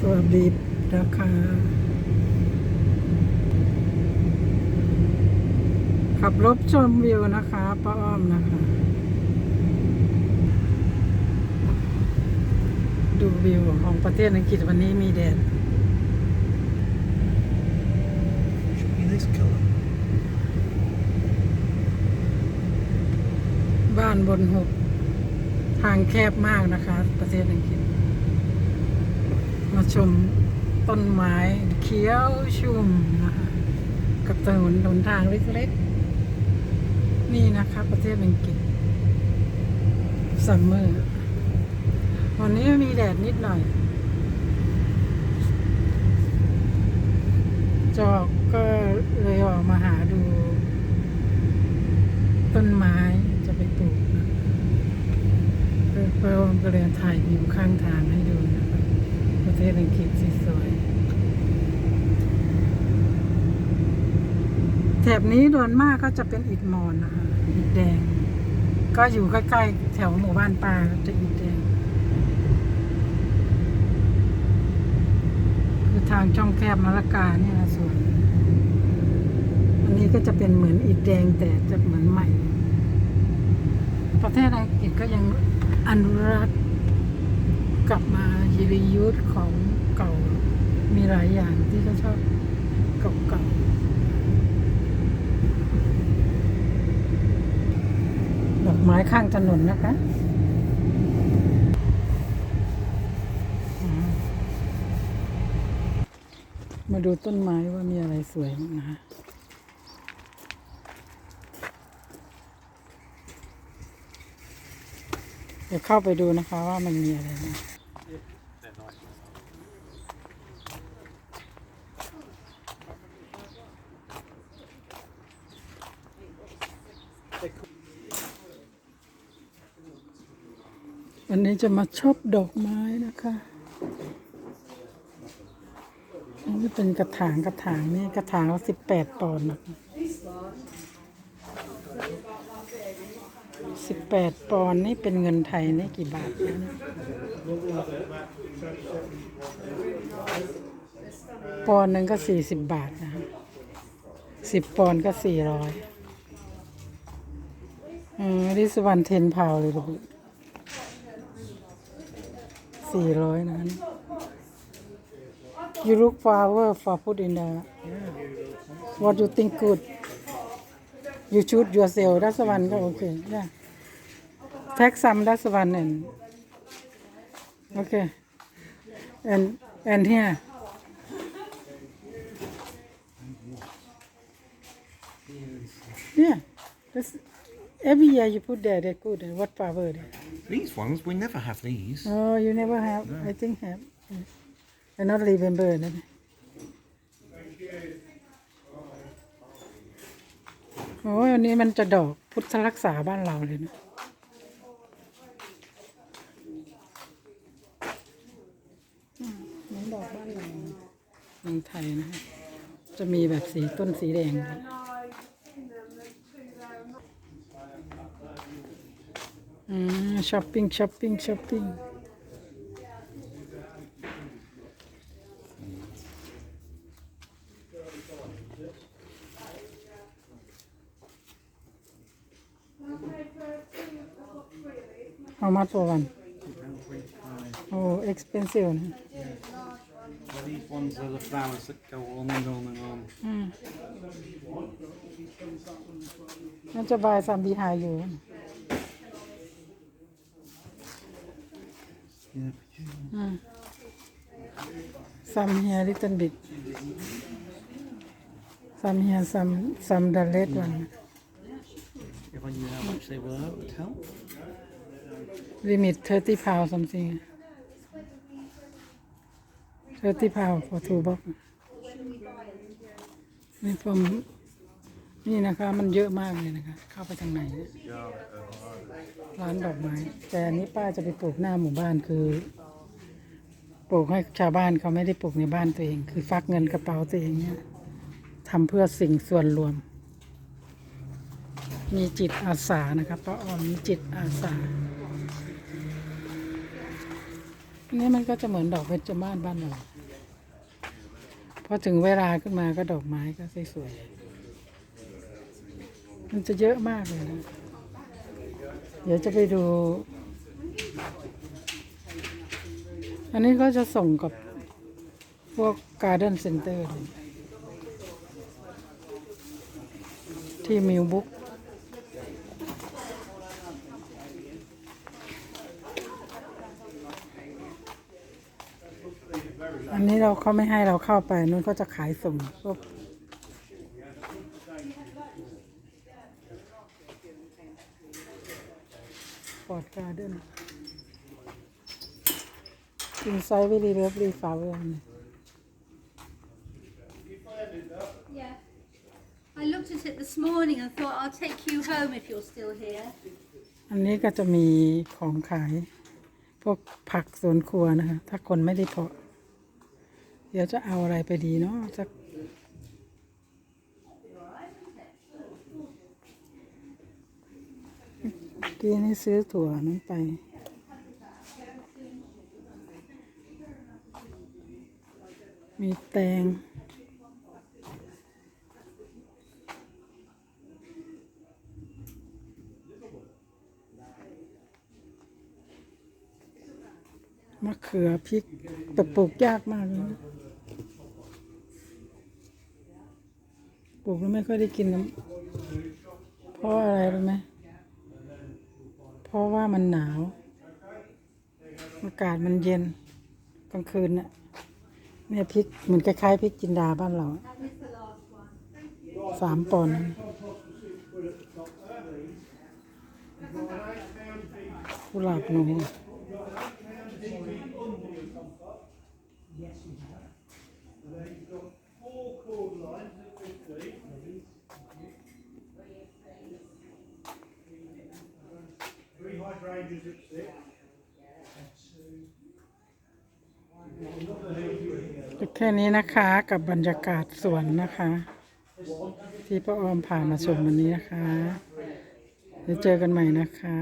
สวัสดีนะคะขับรถชมวิวนะคะป้าอ้อมนะคะ ดูวิวของประเทศอังกฤษวันนี้มีแดด Should be this colour. บ้านบนหุบทางแคบมากนะคะ ประเทศอังกฤษ มาชมต้นไม้เขียวชุ่มนะคะกับถนนหนทางเล็กๆ นี่นะคะประเทศอังกฤษซัมเมอร์วันนี้มีแดดนิดหน่อย จอกก็เลยออกมาหาดู ต้นไม้จะไปปลูกนะเพื่อเพื่อก็เลยถ่ายวิวข้างทางให้ดู นะคะประเทศอังกฤษสวยแถบนี้โดนมากก็จะเป็นอิฐมอนนะคะอิฐแดง ก็อยู่ใกล้ๆแถวหมู่บ้านปลาจะอิฐแดง คือทางช่องแคบมะละกาเนี่ยนะส่วนอันนี้ก็จะเป็นเหมือนอิฐแดงแต่จะเหมือนใหม่ ประเทศอังกฤษก็ยังอนุรักษ์ กลับมาฮิริยุทธของเก่ามีหลายอย่างที่เขาชอบเก่าๆดอกไม้ข้างถนนนะคะมาดูต้นไม้ว่ามีอะไรสวยบ้างนะคะเดี๋ยวเข้าไปดูนะคะว่ามันมีอะไรนะ วันนี้จะมาชอบดอกไม้นะคะอันนี่เป็นกระถางกระถางนี่กระถางละสิบแปดปอนด์นะสิบแปดปอนด์นี่เป็นเงินไทยนี่กี่บาทนะปอนด์หนึ่งก็สี่สิบบาทนะคะสิบปอนด์ก็สี่ร้อย อืมดิสวันเทนพาวเลยลูกสี่ร้อยนะนี่ You look flower for put in the what you think good you choose yourself that's the one ก็ okay yeah take some that's the one and okay and and here yeah that's every year you put there they're good what flower there These ones, we never have these. Oh, you never have. I think have. I not remember นะโอ้ยอันนี้มันจะดอกพุทธรักษาบ้านเราเลยนะอืมนี่ดอกบ้านเราเมืองไทยนะฮะจะมีแบบสีต้นสีแดงด้ว ยอืมช้อปปิ้งช้อปปิ้งช้อปปิ้ง How much for one? Oh, expensive นะ Well, these ones are the flowers that go on and on and on. อืมน่าจะบายซัมบีไฮอยู่ Yeah. อืม some here little bit some here some some the red one If I knew how much they were, it would help. limit 30 pound something 30 pound for two box นี่ผมนี่นะคะ มันเยอะมากเลยนะคะ เข้าไปทางไหนเนี่ย ร้านดอกไม้ แต่อันนี้ป้าจะไปปลูกหน้าหมู่บ้านคือ ปลูกให้ชาวบ้านเขาไม่ได้ปลูกในบ้านตัวเอง คือฟักเงินกระเป๋าตัวเองเนี่ยทำเพื่อสิ่งส่วนรวม มีจิตอาสานะครับป้าออมมีจิตอาสาอันนี้มันก็จะเหมือนดอกเบญจมาศบ้านเราพอถึงเวลาขึ้นมาก็ดอกไม้ก็สวยๆมันจะเยอะมากเลยนะ เดี๋ยวจะไปดู อันนี้ก็จะส่งกับพวกการ์เด้นเซ็นเตอร์ที่มิวบุ๊กอันนี้เราเขาไม่ให้เราเข้าไปนู้นก็จะขายส่งพว กปอดการ์เด้น inside very lovely flower Yeah. I looked at it this morning and thought I'll take you home if you're still here. อันนี้ก็จะมีของขาย พวกผักสวนครัวนะคะ ถ้าคนไม่ได้เพาะ เดี๋ยวจะเอาอะไรไปดีเนาะสักเมื่อ กี้นี่ซื้อถั่วนั้นไป มีแตง มะเขือพริกแต่ปลูกยากมากเลยปลูกแล้วไม่ค่อยได้กินน้ำเพราะอะไรรู้ไหม เพราะว่ามันหนาว อากาศมันเย็นกลางคืนน่ะเนี่ยพริกเหมือนคล้ายๆพริกจินดาบ้านเราสามปอนด์กุหลาบหนู แค่นี้นะคะกับบรรยากาศสวนนะคะ ที่พระออมผ่านมาชมวันนี้นะคะเดี๋ยวเจอกันใหม่นะคะ